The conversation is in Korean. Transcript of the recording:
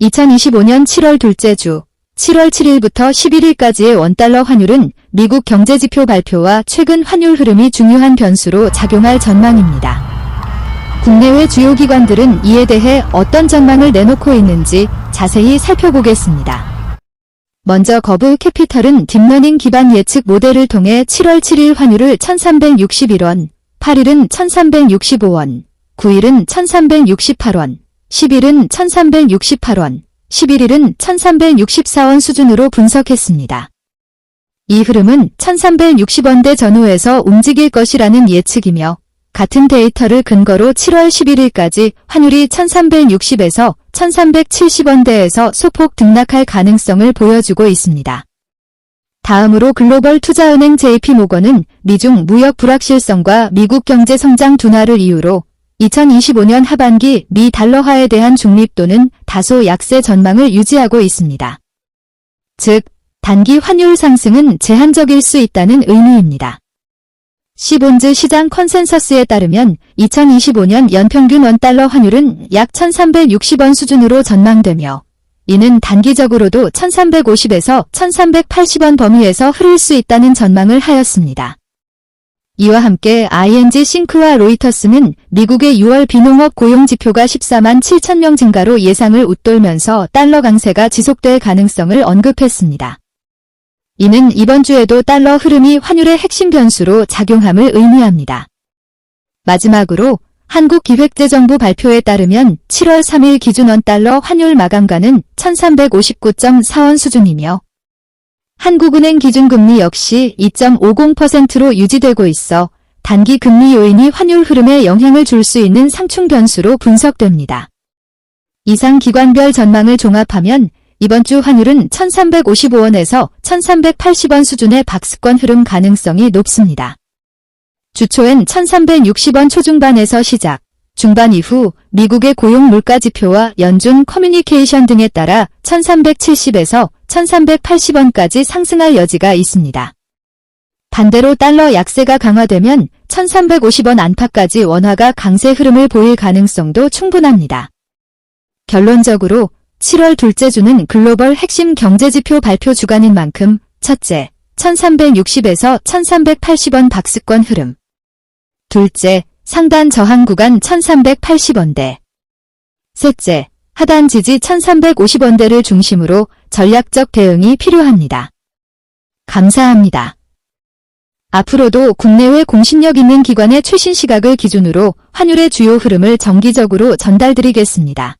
2025년 7월 둘째 주 7월 7일부터 11일까지의 원달러 환율은 미국 경제지표 발표와 최근 환율 흐름이 중요한 변수로 작용할 전망입니다. 국내외 주요 기관들은 이에 대해 어떤 전망을 내놓고 있는지 자세히 살펴보겠습니다. 먼저 거부 캐피털은 딥러닝 기반 예측 모델을 통해 7월 7일 환율을 1361원, 8일은 1365원, 9일은 1368원, 10일은 1368원, 11일은 1364원 수준으로 분석했습니다. 이 흐름은 1360원대 전후에서 움직일 것이라는 예측이며 같은 데이터를 근거로 7월 11일까지 환율이 1360에서 1370원대에서 소폭 등락할 가능성을 보여주고 있습니다. 다음으로 글로벌 투자은행 JP모건은 미중 무역 불확실성과 미국 경제 성장 둔화를 이유로 2025년 하반기 미 달러화에 대한 중립도는 다소 약세 전망을 유지하고 있습니다. 즉, 단기 환율 상승은 제한적일 수 있다는 의미입니다. 시본즈 시장 컨센서스에 따르면 2025년 연평균 원달러 환율은 약 1360원 수준으로 전망되며 이는 단기적으로도 1350에서 1380원 범위에서 흐를 수 있다는 전망을 하였습니다. 이와 함께 ING 싱크와 로이터스는 미국의 6월 비농업 고용 지표가 14만 7천 명 증가로 예상을 웃돌면서 달러 강세가 지속될 가능성을 언급했습니다. 이는 이번 주에도 달러 흐름이 환율의 핵심 변수로 작용함을 의미합니다. 마지막으로 한국기획재정부 발표에 따르면 7월 3일 기준 원달러 환율 마감가는 1359.4원 수준이며 한국은행 기준금리 역시 2.50%로 유지되고 있어 단기 금리 요인이 환율 흐름에 영향을 줄 수 있는 상충 변수로 분석됩니다. 이상 기관별 전망을 종합하면 이번 주 환율은 1355원에서 1380원 수준의 박스권 흐름 가능성이 높습니다. 주초엔 1360원 초중반에서 시작, 중반 이후 미국의 고용 물가 지표와 연준 커뮤니케이션 등에 따라 1370에서 1380원까지 상승할 여지가 있습니다. 반대로 달러 약세가 강화되면 1350원 안팎까지 원화가 강세 흐름을 보일 가능성도 충분합니다. 결론적으로 7월 둘째 주는 글로벌 핵심 경제지표 발표 주간인 만큼 첫째, 1360에서 1380원 박스권 흐름. 둘째, 상단 저항 구간 1380원대. 셋째, 하단 지지 1350원대를 중심으로 전략적 대응이 필요합니다. 감사합니다. 앞으로도 국내외 공신력 있는 기관의 최신 시각을 기준으로 환율의 주요 흐름을 정기적으로 전달드리겠습니다.